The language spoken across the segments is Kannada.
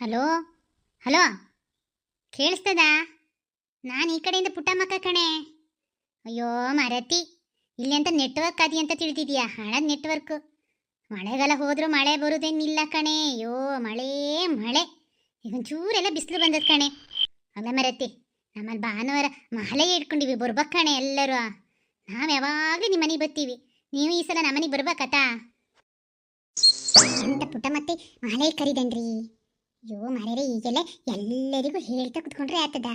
ಹಲೋ? ಹಲೋ? ಕೇಳಿಸ್ತದ? ನಾನು ಈ ಕಡೆಯಿಂದ ಪುಟ್ಟಮ್ಮಕ್ಕ ಕಣೆ. ಅಯ್ಯೋ, ಮರತಿ, ಇಲ್ಲಿ ಅಂತ ನೆಟ್ವರ್ಕ್ ಅದಿ ಅಂತ ತಿಳಿದಿದ್ಯಾ? ಹಣದ ನೆಟ್ವರ್ಕ್. ಮಳೆಗಾಲ ಹೋದರೂ ಮಳೆ ಬರೋದೇನಿಲ್ಲ ಕಣೆ. ಅಯ್ಯೋ, ಮಳೆ ಮಳೆ. ಈಗ ಒಂಚೂರೆಲ್ಲ ಬಿಸಿಲು ಬಂದದ ಕಣೆ. ಅಲ್ಲ ಮರತಿ ನಮ್ಮಲ್ಲಿ ಭಾನುವಾರ ಮಹಲೆ ಇಟ್ಕೊಂಡಿವಿ ಬರ್ಬೇಕು ಕಣೆ ಎಲ್ಲರೂ. ನಾವು ಯಾವಾಗಲೂ ನಿಮ್ಮ ಮನೆಗೆ ಬರ್ತೀವಿ. ನೀವು ಈ ಸಲ ನಮ್ಮನೆಗೆ ಬರ್ಬೇಕತ್ತಾ ಎಂತ ಪುಟ್ಟ ಮತ್ತೆ ಮಹಲೆ ಕರಿದನ್ರಿ. ಅಯ್ಯೋ ಮರೇರೆ, ಈಗೆಲ್ಲ ಎಲ್ಲರಿಗೂ ಹೇಳ್ತಾ ಕುತ್ಕೊಂಡ್ರೆ ಆತದ.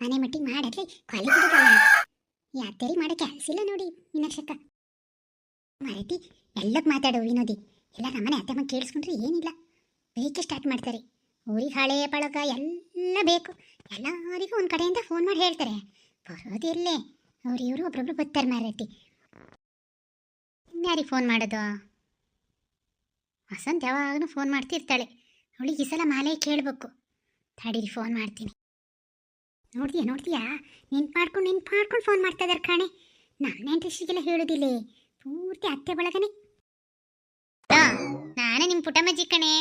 ಮನೆ ಮಟ್ಟಿಗೆ ಮಾಡತ್ಲೆ ಕೊಲೆ ಬಿಡುದಲ್ಲ ಯಾತೇರಿ ಮಾಡೋ ಕೆಲಸ ಇಲ್ಲ ನೋಡಿ, ಮೀನಾಕ್ಷಕ್ಕ. ಮರತಿ ಎಲ್ಲಕ್ಕೆ ಮಾತಾಡೋ ವಿನೋದಿ. ಎಲ್ಲ ನಮ್ಮನೆ ಅತ್ತಮ್ಮ ಕೇಳಿಸ್ಕೊಂಡ್ರೆ ಏನಿಲ್ಲ. ಬೇಕೆ ಸ್ಟಾರ್ಟ್ ಮಾಡ್ತಾರೆ. ಊರಿಗೆ ಹಳೆ ಪಳಕ ಎಲ್ಲ ಬೇಕು. ಎಲ್ಲರಿಗೂ ಒಂದು ಕಡೆಯಿಂದ ಫೋನ್ ಮಾಡಿ ಹೇಳ್ತಾರೆ. ಬರೋದಿಲ್ಲೇ ಅವ್ರು ಇವರು ಒಬ್ರೊಬ್ರು ಬರ್ತಾರೆ ಮಾರತಿ ಇನ್ಯಾರಿಗೆ ಫೋನ್ ಮಾಡೋದು? ವಸಂತ್ ಯಾವಾಗಲೂ ಫೋನ್ ಮಾಡ್ತಿರ್ತಾಳೆ. ಅವಳಿಗೆ ಈ ಸಲ ಮಾಲೆ ಕೇಳಬೇಕು. ತಡೀರಿ ಫೋನ್ ಮಾಡ್ತೀನಿ. ನೋಡ್ತೀಯಾ ನೋಡ್ತೀಯಾ? ನೆನ್ಪು ಮಾಡ್ಕೊಂಡು ನೆನ್ಪು ಮಾಡ್ಕೊಂಡು ಫೋನ್ ಮಾಡ್ತಾ ಇದಾರೆ ಕಾಣೆ. ನಾನೇನು ಋಷಿಗೆಲ್ಲ ಹೇಳೋದಿಲ್ಲ. ಪೂರ್ತಿ ಅತ್ತೆ ಬಳಗನೆ. ನಾನೇ ನಿಮ್ಮ ಪುಟ್ಟಮ್ಮಜ್ಜಿ ಕಣೆ.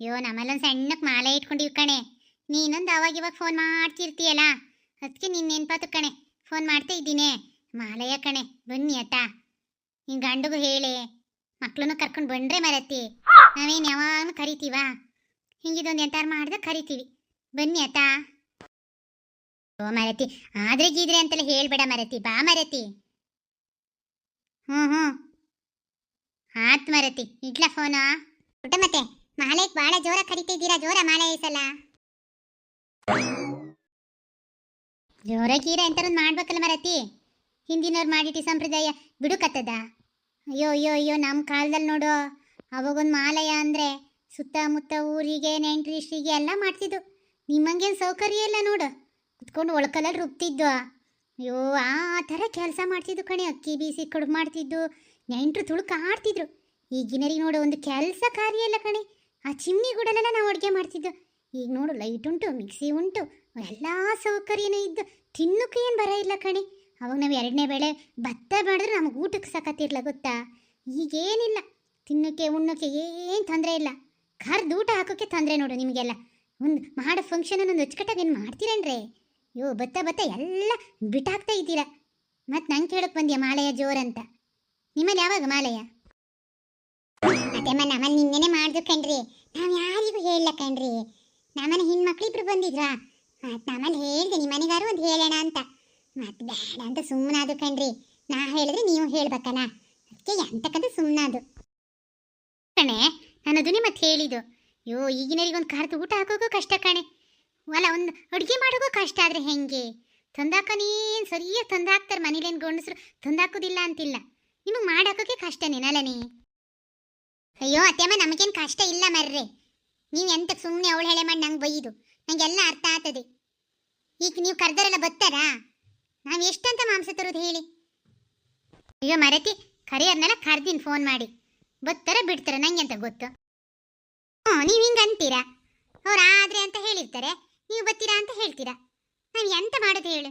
ಅಯ್ಯೋ, ನಮ್ಮಲ್ಲೊಂದು ಸಣ್ಣಕ್ಕೆ ಮಾಲೆ ಇಟ್ಕೊಂಡಿವಿ ಕಣೆ. ನೀನೊಂದು ಅವಾಗ ಇವಾಗ ಫೋನ್ ಮಾಡ್ತಿರ್ತೀಯಲ್ಲ? ಅದಕ್ಕೆ ನೀನು ನೆನ್ಪಾತು ಕಣೆ. ಫೋನ್ ಮಾಡ್ತಾ ಇದ್ದೀನಿ. ಮಾಲೆಯ ಕಣೆ, ಬನ್ನಿ ಅತ್ತಾ. ನಿನ್ನ ಗಂಡಗೂ ಹೇಳಿ. ಮಕ್ಕಳನ್ನು ಕರ್ಕೊಂಡು ಬಂದ್ರೆ ಮರತಿ ನಾವೇನು ಯಾವಾಗಲೂ ಕರಿತೀವ? ಹಿಂಗಿದೊಂದು ಎಂತಾರು ಮಾಡ್ದ ಕರಿತೀವಿ. ಬನ್ನಿ ಅತ್ತಾ. ಓ ಮರತಿ, ಆದ್ರೆ ಗೀದ್ರೆ ಅಂತೆಲ್ಲ ಹೇಳ್ಬೇಡ ಮರತಿ, ಬಾ ಮರತಿ. ಹ್ಞೂ ಹ್ಞೂ ಆತ್ ಮರತಿ, ಇಡ್ಲ ಫೋನ ಊಟ ಮತ್ತೆ? ಮಾಲೆಗೆ ಬಹಳ ಜೋರ ಕರಿತಿದ್ದೀರಾ, ಜೋರ ಮಾಲೆ ಈ ಸಲ. ಜೋರ ಗೀರ ಎಂತಾರೊಂದು ಮಾಡ್ಬೇಕಲ್ಲ ಮರತಿ. ಹಿಂದಿನವ್ರು ಮಾಡಿಟ್ಟಿ ಸಂಪ್ರದಾಯ ಬಿಡುಕತ್ತದ. ಅಯ್ಯೋ ಅಯ್ಯೋ ಅಯ್ಯೋ ನಮ್ಮ ಕಾಲದಲ್ಲಿ ನೋಡು, ಅವಾಗೊಂದು ಮಾಲಯ ಅಂದರೆ. ಸುತ್ತಮುತ್ತ ಊರಿಗೆ ನೆಂಟ್ರಿಷ್ಟಿಗೆ ಎಲ್ಲ ಮಾಡ್ತಿದ್ದು. ನಿಮ್ಮಂಗೇನು ಸೌಕರ್ಯ ಇಲ್ಲ ನೋಡು. ಕುತ್ಕೊಂಡು ಒಳಕಲ್ಲಲ್ಲಿ ರುಬ್ತಿದ್ದು ಅಯ್ಯೋ, ಆ ಥರ ಕೆಲಸ ಮಾಡ್ತಿದ್ದು ಕಣೆ. ಅಕ್ಕಿ ಬೀಸಿ ಕಡುಬು ಮಾಡ್ತಿದ್ದು. ನೆಂಟರು ತುಳುಕ ಆಡ್ತಿದ್ರು. ಈಗಿನರಿಗೆ ನೋಡು, ಒಂದು ಕೆಲಸ ಕಾರ್ಯ ಇಲ್ಲ ಕಣೆ. ಆ ಚಿಮ್ನಿ ಗುಡಲೆಲ್ಲ ನಾವು ಅಡುಗೆ ಮಾಡ್ತಿದ್ದು. ಈಗ ನೋಡು, ಲೈಟ್ ಉಂಟು, ಮಿಕ್ಸಿ ಉಂಟು. ಎಲ್ಲ ಸೌಕರ್ಯನೂ ಇದ್ದು ತಿನ್ನಕ್ಕೆ ಏನು ಬರ ಇಲ್ಲ ಕಣೆ. ಅವಾಗ ನಾವು ಎರಡನೇ ಬೇಳೆ ಭತ್ತ ಮಾಡಿದ್ರೆ ನಮಗೆ ಊಟಕ್ಕೆ ಸಾಕತ್ತಿರಲ್ಲ ಗೊತ್ತಾ? ಈಗೇನಿಲ್ಲ. ತಿನ್ನೋಕ್ಕೆ, ಉಣ್ಣೋಕ್ಕೆ ಏನು ತೊಂದರೆ ಇಲ್ಲ. ಕರ್ದು ಊಟ ಹಾಕೋಕ್ಕೆ ತೊಂದರೆ ನೋಡು ನಿಮಗೆಲ್ಲ. ಒಂದು ಮಾಡೋ ಫಂಕ್ಷನ್ ಒಂದು ಅಚ್ಚುಕಟ್ಟಾಗಿ ಏನು ಮಾಡ್ತೀರೇನ್ರಿ? ಅಯ್ಯೋ, ಬತ್ತ ಬತ್ತ ಎಲ್ಲ ಬಿಟ್ಟಾಕ್ತಾ ಇದ್ದೀರಾ. ಮತ್ತು ನಂಗೆ ಕೇಳಕ್ಕೆ ಬಂದ್ಯಾ ಮಾಲೆಯ ಜೋರಂತ ನಿಮ್ಮಲ್ಲಿ ಯಾವಾಗ ಮಾಲೆಯ? ಅದೇಮ್ಮ ನಮ್ಮಲ್ಲಿ ನಿನ್ನೆನೆ ಮಾಡ್ದು ಕಣ್ರಿ. ನಾವು ಯಾರಿಗೂ ಹೇಳಲ್ಲ ಕಣ್ರಿ. ನಮ್ಮನೆ ಹೆಣ್ಮಕ್ಳು ಇಬ್ರು ಬಂದಿದ್ರಾ? ಮತ್ತು ನಮ್ಮಲ್ಲಿ ಹೇಳ್ದೆ ನಿಮ್ಮ ಮನೆಗಾರು ಒಂದು ಹೇಳೋಣ ಅಂತ. ಮತ್ತೆ ಬೇಡ ಅಂತ ಸುಮ್ಮನಾದು ಕಣ್ರಿ. ನಾ ಹೇಳಿದ್ರೆ ನೀವು ಹೇಳ್ಬೇಕಲ್ಲ? ಅದಕ್ಕೆ ಎಂತಕ್ಕಂತ ಸುಮ್ಮನಾದು ಕಣೆ ನಾನು ಅದನ್ನೇ ಮತ್ತೆ ಹೇಳಿದ್ದು. ಅಯ್ಯೋ ಈಗಿನರಿಗೊಂದು ಕಾರ್ದು ಊಟ ಹಾಕೋಕ್ಕೂ ಕಷ್ಟ ಕಣೆ. ಅಲ್ಲ, ಒಂದು ಅಡುಗೆ ಮಾಡೋಕ್ಕೂ ಕಷ್ಟ ಆದರೆ ಹೆಂಗೆ? ತಂದಾಕ ನೀನು ಸರಿಯಾಗಿ ತಂದಾಕ್ತಾರೆ ಮನೇಲೇನು ಗಂಡಸರು. ತಂದಾಕೋದಿಲ್ಲ ಅಂತಿಲ್ಲ. ನಿಮಗೆ ಮಾಡಾಕೋಕೆ ಕಷ್ಟನೇನಲ್ಲ ಅಯ್ಯೋ, ಅತ್ತೆಮ್ಮ, ನಮಗೇನು ಕಷ್ಟ ಇಲ್ಲ ಮರ್ರೆ. ನೀವು ಎಂತ ಸುಮ್ಮನೆ ಅವಳು ಹೇಳೆ ಮಾಡಿ ನಂಗೆ ಬೈದು. ನಂಗೆಲ್ಲ ಅರ್ಥ ಆಗ್ತದೆ. ಈಗ ನೀವು ಕರೆದರೆಲ್ಲ ಬರ್ತಾರಾ? ನಾವು ಎಷ್ಟಂತ ಮಾಂಸ ತರೋದು ಹೇಳಿ? ಅಯ್ಯೋ, ಮರತಿ ಕರೆಯೋರ್ನೆಲ್ಲ ಕರ್ದಿನಿ ಫೋನ್ ಮಾಡಿ. ಬತ್ತಾರ ಬಿಡ್ತಾರೆ ನಂಗೆ ಅಂತ ಗೊತ್ತು. ಹ್ಞೂ ನೀವು ಹಿಂಗೆ ಅಂತೀರಾ? ಅವ್ರು ಆದರೆ ಅಂತ ಹೇಳಿರ್ತಾರೆ, ನೀವು ಬತ್ತೀರಾ ಅಂತ ಹೇಳ್ತೀರಾ? ನಾನು ಎಂತ ಮಾಡೋದು ಹೇಳು?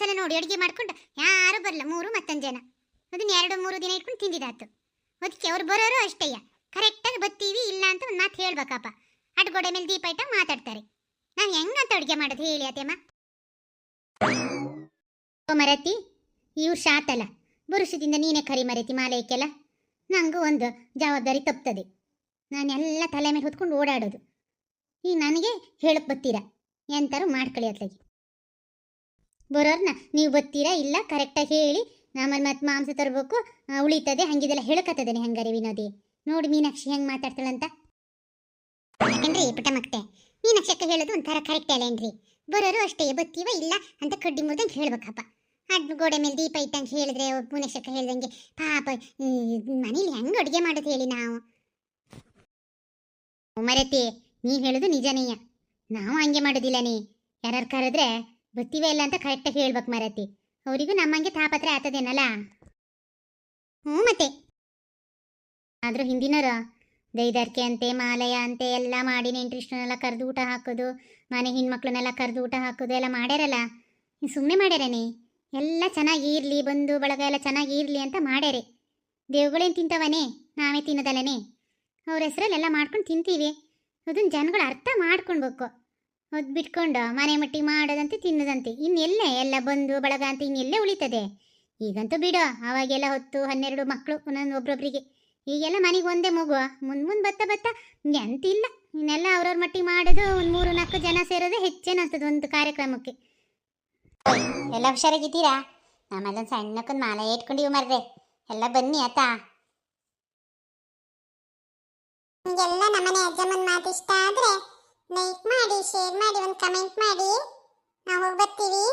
ಸಲ ನೋಡಿ, ಅಡುಗೆ ಮಾಡ್ಕೊಂಡು ಯಾರು ಬರಲ್ಲ ಮೂರು ಮತ್ತೊಂದು ಜನ. ಅದನ್ನ ಎರಡು, ಮೂರು ದಿನ ಇಟ್ಕೊಂಡು ತಿಂದಿದ್ದಾತು. ಅದಕ್ಕೆ ಅವ್ರು ಬರೋರು ಅಷ್ಟೇಯ. ಕರೆಕ್ಟಾಗಿ ಬತ್ತೀವಿ, ಇಲ್ಲ ಅಂತ ಒಂದು ಮಾತು ಹೇಳ್ಬೇಕಪ್ಪ. ಅಡ್ಗೋಡೆ ಮೇಲೆ ದೀಪ ಇಟ್ಟ ಮಾತಾಡ್ತಾರೆ. ನಾವು ಹೆಂಗಂತ ಅಡುಗೆ ಮಾಡೋದು ಹೇಳಿ ಅತ್ತೆಮ್ಮ ಓ ಮರತಿ ಇವ್ರು ಶಾತಲ್ಲ ಬುರುಷದಿಂದ ನೀನೇ ಕರಿ ಮರತಿ ಮಾಲಯಕ್ಕೆಲ್ಲ ನಂಗೂ ಒಂದು ಜವಾಬ್ದಾರಿ ತಪ್ತದೆ. ನಾನೆಲ್ಲ ತಲೆ ಮೇಲೆ ಹೊತ್ಕೊಂಡು ಓಡಾಡೋದು. ಈ ನನಗೆ ಹೇಳಕ್ ಬತ್ತೀರಾ ಎಂತಾರು ಮಾಡ್ಕೊಳ್ಳಿ ಅತ್ಲಾಗಿ. ಬರೋರ್ನ ನೀವು ಬತ್ತೀರಾ ಇಲ್ಲ ಕರೆಕ್ಟಾಗಿ ಹೇಳಿ ಆಮೇಲೆ ಮತ್ತೆ ಮಾಂಸ ತರಬೇಕು ಉಳಿತದೆ, ಹಂಗಿದೆಲ್ಲ ಹೇಳಕತ್ತದೇನೆ ಹಂಗಾರೆ ವಿನೋದಿ. ನೋಡಿ ಮೀನಾಕ್ಷಿ ಹೆಂಗೆ ಮಾತಾಡ್ತಾಳಂತ ಯಾಕಂದ್ರೆ ಪುಟ ಮಕ್ತೆ ಮೀನಾಕ್ಷಿ ಅಕ್ಕ ಹೇಳೋದು ಒಂಥರ ಕರೆಕ್ಟ್ ಅಲ್ಲೇನ್ರಿ ಬರೋರು ಅಷ್ಟೇ ಬತ್ತೀವ ಇಲ್ಲ ಅಂತ ಕಡ್ಡಿ ಮುರ್ದಂಗೆ ಹೇಳ್ಬೇಕಪ್ಪ. ಅದ್ ಗೋಡೆ ಮೇಲೆ ದೀಪ ಇಟ್ಟಂಗೆ ಹೇಳಿದ್ರೆ ಅಕ್ಕ ಹೇಳ್ದಂಗೆ, ಪಾಪ ಮನೇಲಿ ಹೆಂಗೆ ಅಡುಗೆ ಮಾಡೋದು ಹೇಳಿ ನಾವು? ಮರತಿ ನೀ ಹೇಳೋದು ನಿಜನೇಯ ನಾವು ಹಂಗೆ ಮಾಡೋದಿಲ್ಲ ನೀ. ಯಾರು ಕರೆದ್ರೆ ಬತ್ತಿವೆ ಇಲ್ಲ ಅಂತ ಕರೆಕ್ಟಾಗಿ ಹೇಳ್ಬೇಕು ಮರತಿ. ಅವರಿಗೂ ನಮ್ಮಂಗೆ ತಾಪತ್ರೆ ಆತದೇನಲ್ಲ? ಹ್ಞೂ ಮತ್ತೆ. ಆದರೂ ಹಿಂದಿನವರು ದೈದಾರ್ಕೆ ಅಂತೆ, ಮಾಲಯ ಅಂತೆ, ಎಲ್ಲ ಮಾಡಿ ನೆಂಟ್ರಿಷ್ಟನ್ನೆಲ್ಲ ಕರೆದು ಊಟ ಹಾಕೋದು, ಮನೆ ಹೆಣ್ಮಕ್ಳನ್ನೆಲ್ಲ ಕರೆದು ಊಟ ಹಾಕೋದು, ಎಲ್ಲ ಮಾಡ್ಯಾರಲ್ಲ? ಸುಮ್ಮನೆ ಮಾಡ್ಯಾರನಿ? ಎಲ್ಲ ಚೆನ್ನಾಗಿ ಇರಲಿ ಬಂದು ಬಳಗ ಎಲ್ಲ ಚೆನ್ನಾಗಿ ಇರಲಿ ಅಂತ ಮಾಡ್ಯಾರೆ. ದೇವ್ಗಳೇನು ತಿಂತವನೇ? ನಾವೇ ತಿನ್ನೋದಲ್ಲನೇ? ಅವ್ರ ಹೆಸರಲ್ಲೆಲ್ಲ ಮಾಡ್ಕೊಂಡು ತಿಂತೀವಿ. ಅದನ್ನು ಜನಗಳು ಅರ್ಥ ಮಾಡ್ಕೊಳ್ಬೇಕು ಅದು ಬಿಟ್ಕೊಂಡು ಮನೆ ಮಟ್ಟಿ ಮಾಡೋದಂತೆ ತಿನ್ನೋದಂತೆ. ಇನ್ನೆಲ್ಲೇ ಎಲ್ಲ ಬಂದು ಬಳಗ ಅಂತ ಇನ್ನೆಲ್ಲೇ ಉಳಿತದೆ. ಈಗಂತೂ ಬಿಡು, ಅವಾಗೆಲ್ಲ ಹೊತ್ತು, ಹನ್ನೆರಡು ಮಕ್ಕಳು ಒಂದೊಂದು ಒಬ್ರೊಬ್ರಿಗೆ. ಈಗೆಲ್ಲ ಮನೆಗೆ ಒಂದೇ ಮಗು, ಮುಂದೆ ಮುಂದೆ ಬತ್ತ ಬತ್ತ ಎಂತಿಲ್ಲ. ಇನ್ನೆಲ್ಲ ಅವ್ರವ್ರ ಮಟ್ಟಿ ಮಾಡೋದು ಒಂದು ಮೂರು ನಾಲ್ಕು ಜನ ಸೇರೋದು ಹೆಚ್ಚೇನಾಗ್ತದೆ ಒಂದು ಕಾರ್ಯಕ್ರಮಕ್ಕೆ. ಎಲ್ಲ ಹುಷಾರಾಗಿದ್ದೀರಾ? ನಮ್ಮಲ್ಲೊಂದು ಸಣ್ಣಕ್ಕೊಂದು ಮಾಲೆ ಇಟ್ಕೊಂಡಿವಿ ಮರ್ರೆ. ಎಲ್ಲ ಬನ್ನಿ ಆತಾ. ನಿಮಗೆಲ್ಲ ನಮ್ಮನೆ ಅಜ್ಜಮ್ಮನ ಮಾತು ಇಷ್ಟ ಆದ್ರೆ ಲೈಕ್ ಮಾಡಿ ಶೇರ್ ಮಾಡಿ, ಒಂದು ಕಮೆಂಟ್ ಮಾಡಿ. ನಾವು ಹೋಗಿ ಬರ್ತೀವಿ.